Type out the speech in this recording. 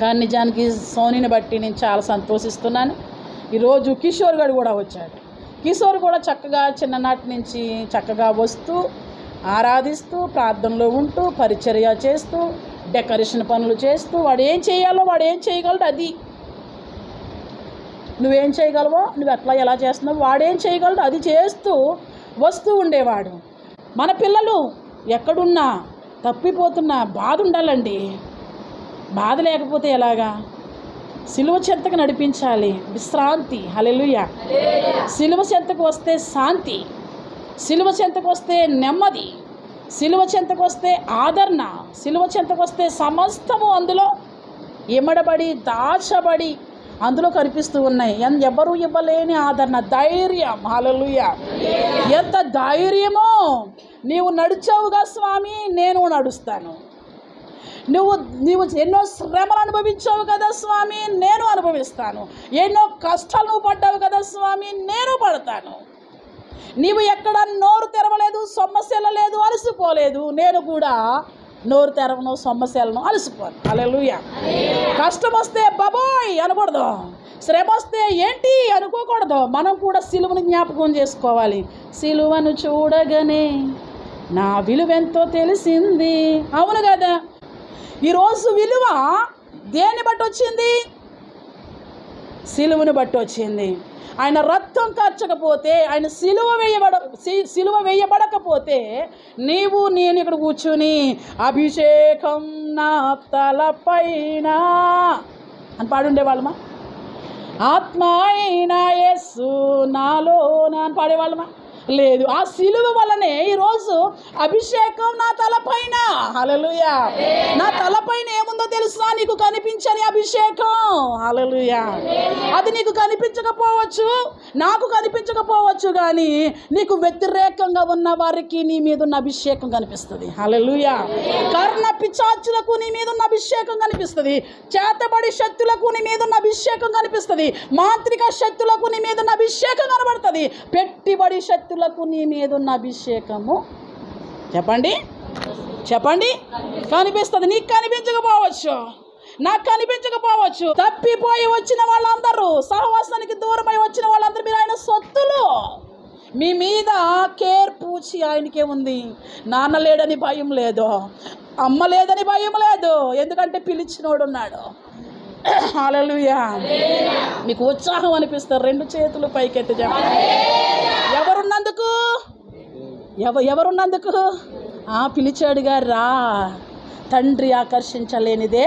కానీ నిజానికి సోనీని బట్టి నేను చాలా సంతోషిస్తున్నాను. ఈరోజు కిషోర్ గారు కూడా వచ్చాడు. కిషోర్ కూడా చక్కగా చిన్ననాటి నుంచి చక్కగా వస్తూ ఆరాధిస్తూ ప్రార్థనలో ఉంటూ పరిచర్య చేస్తూ డెకరేషన్ పనులు చేస్తూ వాడు ఏం చేయాలో వాడు ఏం చేయగలడు అది. నువ్వేం చేయగలవో నువ్వు ఎట్లా ఎలా చేస్తున్నావు వాడేం చేయగలడు అది చేస్తూ వస్తూ ఉండేవాడు. మన పిల్లలు ఎక్కడున్నా తప్పిపోతున్నా బాధ ఉండాలండి. బాధ లేకపోతే ఎలాగా? సిలువ చెంతకు నడిపించాలి. విశ్రాంతి. హలెలుయ సిలువ చెంతకు వస్తే శాంతి. సిలువ చెంతకు వస్తే నెమ్మది. సిలువ చెంతకు వస్తే ఆదరణ. సిలువ చెంతకు వస్తే సమస్తము అందులో ఇమడబడి దాచబడి అందులో కనిపిస్తూ ఉన్నాయి. ఎవరు ఇవ్వలేని ఆదరణ ధైర్యం. హలలుయ ఎంత ధైర్యమో! నీవు నడిచావుగా స్వామి నేను నడుస్తాను. నువ్వు నీవు ఎన్నో శ్రమలు అనుభవించావు కదా స్వామి నేను అనుభవిస్తాను. ఎన్నో కష్టాలు నువ్వు పడ్డావు కదా స్వామి నేను పడతాను. నీవు ఎక్కడ నోరు తెరవలేదు సమస్యలు లేదు అలసిపోలేదు నేను కూడా నోరు తెరవను సొమ్మశెలను అలసిపోను. అలెలుయ కష్టం వస్తే బాబోయ్ అనకూడదు. శ్రమ వస్తే ఏంటి అనుకోకూడదు. మనం కూడా సిలువను జ్ఞాపకం చేసుకోవాలి. సిలువను చూడగానే నా విలువెంతో తెలిసింది. అవును కదా? ఈరోజు విలువ దేన్ని బట్టి వచ్చింది? సిలువను బట్టి వచ్చింది. ఆయన రక్తం ఖర్చకపోతే ఆయన సిలువ వేయబడ సిలువ వేయబడకపోతే నీవు నేను ఇక్కడ కూర్చుని అభిషేకం నా తలపైన అని పాడుండేవాళ్ళమా ఆత్మ అయినా ఎస్సు నాలోన అని పాడేవాళ్ళమా? లేదు. ఆ సిలువ వలనే ఈరోజు అభిషేకం నా తలపైన. హల్లెలూయా. నా తలపైన తెలుసా? నీకు కనిపించని అభిషేకం. అలలుయా అది నీకు కనిపించకపోవచ్చు. నాకు కనిపించకపోవచ్చు కానీ నీకు వ్యతిరేకంగా ఉన్న వారికి నీ మీద ఉన్న అభిషేకం కనిపిస్తుంది. అలలుయా కర్ణ పిచాచులకు నీ మీద ఉన్న అభిషేకం కనిపిస్తుంది. చేతబడి శక్తులకు నీ మీద ఉన్న అభిషేకం కనిపిస్తుంది. మాంత్రిక శక్తులకు నీ మీద ఉన్న అభిషేకం కనబడుతుంది. పెట్టుబడి శక్తులకు నీ మీద ఉన్న అభిషేకము. చెప్పండి. చెప్పండి. కనిపిస్తుంది. నీకు కనిపించకపోవచ్చు. నాకు కనిపించకపోవచ్చు. తప్పిపోయి వచ్చిన వాళ్ళందరూ సహవాసానికి దూరమై వచ్చిన వాళ్ళందరూ మీరు ఆయన సొత్తులు. మీ మీద కేర్ పూచి ఆయనకే ఉంది. నాన్న లేడని భయం లేదు. అమ్మ లేదని భయం లేదు. ఎందుకంటే పిలిచినోడున్నాడు ఉన్నాడు. మీకు ఉత్సాహం అనిపిస్తారు రెండు చేతులు పైకెత్తి చెప్పండి. ఎవరున్నందుకు? ఎవ ఎవరున్నందుకు? పిలిచాడుగా రా తండ్రి ఆకర్షించలేనిదే